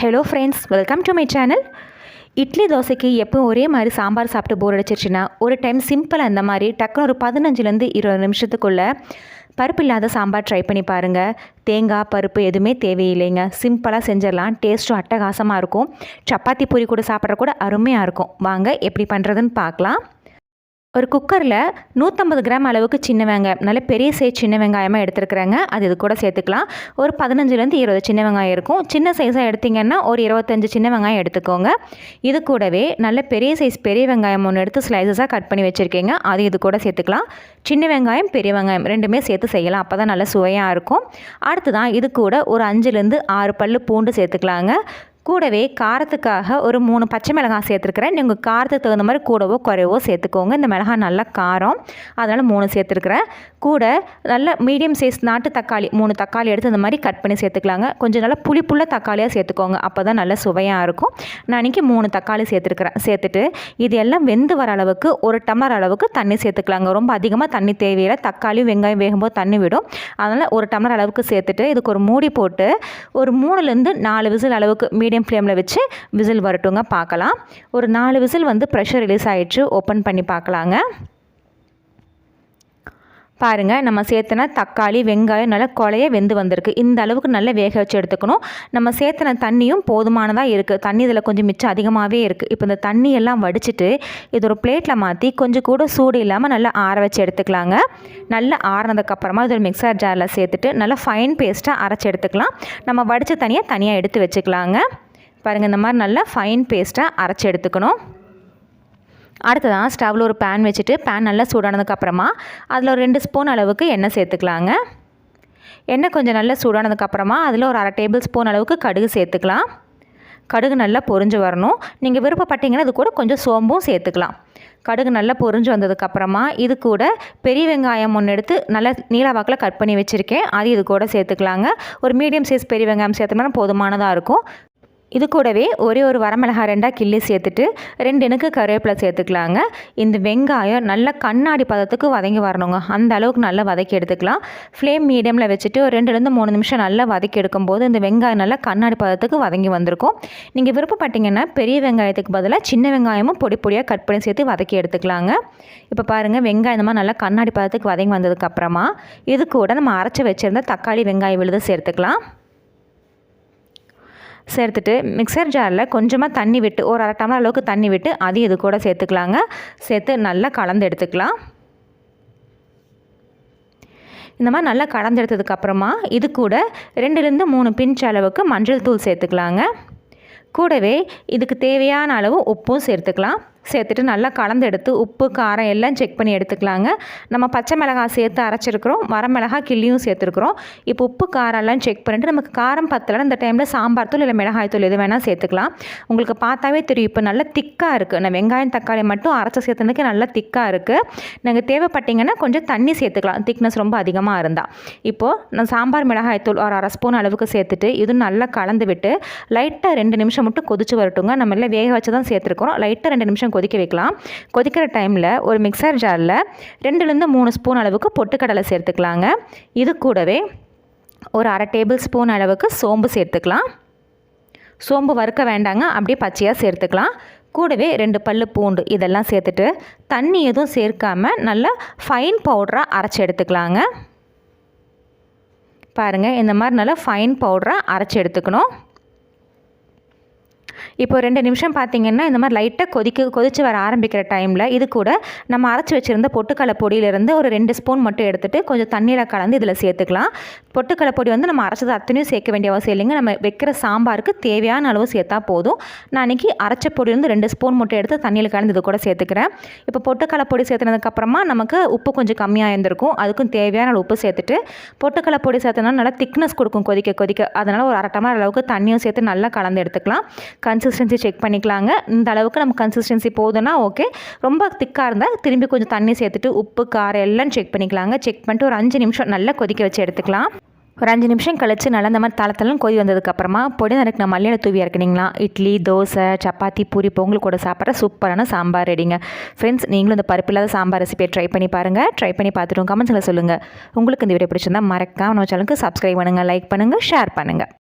Hello friends welcome to my channel idli தோசைக்கு எப்போ ஒரே மாதிரி சாம்பார் சாப்பிட்டு போர் அடிச்சிருச்சுன்னா ஒரு டைம் சிம்பிளாக அந்த மாதிரி டக்குனு ஒரு பதினஞ்சுலேருந்து இருபது நிமிஷத்துக்குள்ளே பருப்பு இல்லாத சாம்பார் ட்ரை பண்ணி பாருங்கள் தேங்காய் பருப்பு எதுவுமே தேவையில்லைங்க. சிம்பிளாக செஞ்சிடலாம். டேஸ்ட்டும் அட்டகாசமாக இருக்கும். சப்பாத்தி பூரி கூட சாப்பிட்ற கூட அருமையாக இருக்கும். வாங்க எப்படி பண்ணுறதுன்னு பார்க்கலாம். ஒரு குக்கரில் நூற்றம்பது கிராம் அளவுக்கு சின்ன வெங்காயம் நல்ல பெரிய சைஸ் சின்ன வெங்காயமாக எடுத்துருக்குறாங்க. அது இது கூட சேர்த்துக்கலாம். ஒரு பதினஞ்சுலேருந்து இருபது சின்ன வெங்காயம் இருக்கும். சின்ன சைஸாக எடுத்திங்கன்னா ஒரு இருபத்தஞ்சு சின்ன வெங்காயம் எடுத்துக்கோங்க. இது கூடவே நல்ல பெரிய சைஸ் பெரிய வெங்காயம் ஒன்று எடுத்து ஸ்லைசஸாக கட் பண்ணி வச்சுருக்கீங்க. அது இது கூட சேர்த்துக்கலாம். சின்ன வெங்காயம் பெரிய வெங்காயம் ரெண்டுமே சேர்த்து செய்யலாம். அப்போ தான் நல்ல சுவையாக இருக்கும். அடுத்து தான் இது கூட ஒரு அஞ்சுலேருந்து ஆறு பல் பூண்டு சேர்த்துக்கலாங்க. கூடவே காரத்துக்காக ஒரு மூணு பச்சை மிளகாய் சேர்த்துருக்குறேன். நீங்கள் காரத்துக்கு தகுந்த மாதிரி கூடவோ குறைவோ சேர்த்துக்கோங்க. இந்த மிளகாய் நல்லா காரம். அதனால் மூணு சேர்த்துருக்குறேன். கூட நல்ல மீடியம் சைஸ் நாட்டு தக்காளி மூணு தக்காளி எடுத்து இந்த மாதிரி கட் பண்ணி சேர்த்துக்கலாங்க. கொஞ்சம் நல்லா புளிப்புள்ள தக்காளியாக சேர்த்துக்கோங்க. அப்போ தான் நல்ல சுவையாக இருக்கும். நான் இன்றைக்கி மூணு தக்காளி சேர்த்துருக்குறேன். சேர்த்துட்டு இது எல்லாம் வெந்து வர அளவுக்கு ஒரு டம்ளர் அளவுக்கு தண்ணி சேர்த்துக்கலாங்க. ரொம்ப அதிகமாக தண்ணி தேவையில்லை. தக்காளியும் வெங்காயம் வேகும்போது தண்ணி விடும். அதனால் ஒரு டம்ளர் அளவுக்கு சேர்த்துட்டு இதுக்கு ஒரு மூடி போட்டு ஒரு மூணுலேருந்து நாலு விசில் அளவுக்கு மீடியம் மீடியம் ஃப்ளேமில் வச்சு விசில் வரட்டுங்க பார்க்கலாம். ஒரு நாலு விசில் வந்து ப்ரெஷர் ரிலீஸ் ஆகிடுச்சு ஓப்பன் பண்ணி பார்க்கலாங்க. பாருங்கள் நம்ம சேர்த்தன தக்காளி வெங்காயம் நல்லா கொலைய வெந்து வந்திருக்கு. இந்த அளவுக்கு நல்லா வேக வச்சு எடுத்துக்கணும். நம்ம சேர்த்தன தண்ணியும் போதுமானதாக இருக்குது தண்ணி இதில் கொஞ்சம் மிச்சம் அதிகமாகவே இருக்குது இப்போ இந்த தண்ணி எல்லாம் வடிச்சிட்டு இது ஒரு பிளேட்டில் மாற்றி கொஞ்சம் கூட சூடு இல்லாமல் நல்லா ஆற வச்சு எடுத்துக்கலாங்க. நல்லா ஆறினதுக்கப்புறமா இது ஒரு மிக்சர் ஜாரில் சேர்த்துட்டு நல்லா ஃபைன் பேஸ்ட்டாக அரைச்சி எடுத்துக்கலாம். நம்ம வடித்த தனியாக தனியாக எடுத்து வச்சுக்கலாங்க. பாருங்கள் இந்த மாதிரி நல்லா ஃபைன் பேஸ்ட்டாக அரைச்சி எடுத்துக்கணும். அடுத்ததான் ஸ்டவ்வில் ஒரு பேன் வச்சுட்டு பேன் நல்லா சூடானதுக்கப்புறமா அதில் ஒரு ரெண்டு ஸ்பூன் அளவுக்கு எண்ணெய் சேர்த்துக்கலாங்க. எண்ணெய் கொஞ்சம் நல்லா சூடானதுக்கப்புறமா அதில் ஒரு அரை டேபிள் ஸ்பூன் அளவுக்கு கடுகு சேர்த்துக்கலாம். கடுகு நல்லா பொறிஞ்சு வரணும். நீங்கள் விருப்பப்பட்டீங்கன்னா இது கூட கொஞ்சம் சோம்பும் சேர்த்துக்கலாம். கடுகு நல்லா பொறிஞ்சு வந்ததுக்கப்புறமா இது கூட பெரிய வெங்காயம் ஒன்று எடுத்து நல்லா நீளவாக்கில் கட் பண்ணி வச்சுருக்கேன். அது இது கூட சேர்த்துக்கலாங்க. ஒரு மீடியம் சைஸ் பெரிய வெங்காயம் சேர்த்தோம்னா போதுமானதாக இருக்கும். இது கூடவே ஒரே ஒரு வரமிளகாய் ரெண்டாக கிள்ளி சேர்த்துட்டு ரெண்டு எனக்கு கருவேப்பிலை சேர்த்துக்கலாங்க. இந்த வெங்காயம் நல்லா கண்ணாடி பதத்துக்கு வதங்கி வரணுங்க. அந்த அளவுக்கு நல்லா வதக்கி எடுத்துக்கலாம். ஃப்ளேம் மீடியமில் வச்சுட்டு ஒரு ரெண்டுலேருந்து மூணு நிமிஷம் நல்லா வதக்கி எடுக்கும்போது இந்த வெங்காயம் நல்லா கண்ணாடி பதத்துக்கு வதங்கி வந்திருக்கும். நீங்கள் விருப்பப்பட்டீங்கன்னா பெரிய வெங்காயத்துக்கு பதிலாக சின்ன வெங்காயமும் பொடி பொடியாக கட் பண்ணி சேர்த்து வதக்கி எடுத்துக்கலாங்க. இப்போ பாருங்கள் வெங்காயம் இந்த மாதிரி நல்லா கண்ணாடி பதத்துக்கு வதங்கி வந்ததுக்கப்புறமா இது கூட நம்ம அரைச்சி வச்சுருந்த தக்காளி வெங்காயம் விழுது சேர்த்துக்கலாம். சேர்த்துட்டு மிக்சர் ஜாரில் கொஞ்சமாக தண்ணி விட்டு ஒரு அரை டம்ளர் அளவுக்கு தண்ணி விட்டு அதையும் இது கூட சேர்த்துக்கலாங்க. சேர்த்து நல்லா கலந்து எடுத்துக்கலாம். இந்த மாதிரி நல்லா கலந்து எடுத்ததுக்கப்புறமா இது கூட ரெண்டுலேருந்து மூணு பிஞ்ச் அளவுக்கு மஞ்சள் தூள் சேர்த்துக்கலாங்க. கூடவே இதுக்கு தேவையான அளவு உப்பும் சேர்த்துக்கலாம். சேர்த்துட்டு நல்லா கலந்து எடுத்து உப்பு காரம் எல்லாம் செக் பண்ணி எடுத்துக்கலாங்க. நம்ம பச்சை மிளகாய் சேர்த்து அரைச்சிருக்கிறோம். வரமிளகா கிள்ளியும் சேர்த்துருக்குறோம். இப்போ உப்பு காரம் எல்லாம் செக் பண்ணிவிட்டு நமக்கு காரம் பத்தலைன்னா இந்த டைமில் சாம்பார் தூள் இல்லை மிளகாய் தூள் எது வேணால் சேர்த்துக்கலாம். உங்களுக்கு பார்த்தாவே தெரியும். இப்போ நல்லா திக்காக இருக்குது நான் வெங்காயம் தக்காளி மட்டும் அரைச்சி சேர்த்ததுக்கு நல்லா திக்காக இருக்குது நாங்கள் தேவைப்பட்டீங்கன்னா கொஞ்சம் தண்ணி சேர்த்துக்கலாம். திக்னஸ் ரொம்ப அதிகமாக இருந்தால் இப்போது நான் சாம்பார் மிளகாய் தூள் ஒரு அரை ஸ்பூன் அளவுக்கு சேர்த்துட்டு இது நல்லா கலந்து விட்டு லைட்டாக ரெண்டு நிமிஷம் மட்டும் கொதிச்சு வரட்டுங்க. நம்ம எல்லாம் வேக வச்சு தான் சேர்த்துருக்குறோம் லைட்டாக ரெண்டு நிமிஷம் கொதிக்க வைக்கலாம். கொதிக்கிற டைமில் ஒரு மிக்சர் ஜாரில் ரெண்டுலேருந்து மூணு ஸ்பூன் அளவுக்கு பொட்டுக்கடலை சேர்த்துக்கலாங்க. இது கூடவே ஒரு அரை டேபிள் ஸ்பூன் அளவுக்கு சோம்பு சேர்த்துக்கலாம். சோம்பு வறுக்க வேண்டாங்க அப்படியே பச்சையாக சேர்த்துக்கலாம். கூடவே ரெண்டு பல் பூண்டு இதெல்லாம் சேர்த்துட்டு தண்ணி எதுவும் சேர்க்காமல் நல்லா ஃபைன் பவுடராக அரைச்சி எடுத்துக்கலாங்க. பாருங்கள் இந்த மாதிரி நல்லா ஃபைன் பவுடராக அரைச்சி எடுத்துக்கணும். இப்போ ரெண்டு நிமிஷம் பார்த்தீங்கன்னா இந்த மாதிரி லைட்டாக கொதிக்க கொதித்து வர ஆரம்பிக்கிற டைமில் இது கூட நம்ம அரைச்சி வச்சுருந்த பொட்டுக்கடலை பொடியிலேருந்து ஒரு ரெண்டு ஸ்பூன் மட்டும் எடுத்துகிட்டு கொஞ்சம் தண்ணியில் கலந்து இதில் சேர்த்துக்கலாம். பொட்டுக்கடலை பொடி வந்து நம்ம அரைச்சது அத்தனையும் சேர்க்க வேண்டிய அவசியம் இல்லைங்க. நம்ம வைக்கிற சாம்பாருக்கு தேவையான அளவு சேர்த்தா போதும். நான் அன்றைக்கி அரைச்ச பொடி வந்து ரெண்டு ஸ்பூன் மட்டும் எடுத்து தண்ணியில் கலந்து இது கூட சேர்த்துக்கிறேன். இப்போ பொட்டுக்கடலை பொடி சேர்த்துனதுக்கப்புறமா நமக்கு உப்பு கொஞ்சம் கம்மியாக இருந்திருக்கும். அதுக்கும் தேவையான உப்பு சேர்த்துட்டு பொட்டுக்கடலை பொடி சேர்த்தனால நல்லா திக்னஸ் கொடுக்கும் கொதிக்க கொதிக்க. அதனால் ஒரு அரை டம்ளர் அளவுக்கு தண்ணியும் சேர்த்து நல்லா கலந்து எடுத்துக்கலாம். கன்சிஸ்டன்சி செக் பண்ணிக்கலாங்க. இந்த அளவுக்கு நம்ம கன்சிஸ்டன்சி போதுன்னா ஓகே ரொம்ப திக்காக இருந்தால் திரும்பி கொஞ்சம் தண்ணி சேர்த்துட்டு உப்பு காரம் எல்லாம் செக் பண்ணிக்கலாங்க. செக் பண்ணிட்டு ஒரு அஞ்சு நிமிஷம் நல்லா கொதிக்க வச்சு எடுத்துக்கலாம். ஒரு அஞ்சு நிமிஷம் கழித்து நல்லா இந்த மாதிரி தளத்தெல்லாம் கொதி வந்ததுக்கப்புறமா பொடி நறுக்கு நான் மல்லியில் தூவி இறக்குனீங்களா? இட்லி தோசை சப்பாத்தி பூரி பொங்கல் கூட சாப்பிட்ற சூப்பரான சாம்பார் ரெடிங்க. ஃப்ரெண்ட்ஸ் நீங்களும் இந்த பருப்பு இல்லாத சாம்பார் ரெசிபியை ட்ரை பண்ணி பாருங்கள் ட்ரை பண்ணி பார்த்துட்டு கமெண்ட்ஸில் சொல்லுங்கள் உங்களுக்கு இந்த வீடியோ பிடிச்சிருந்தா மறக்காம நம்ம சேனலுக்கு சப்ஸ்கிரைப் பண்ணுங்கள் லைக் பண்ணுங்கள் ஷேர் பண்ணுங்கள்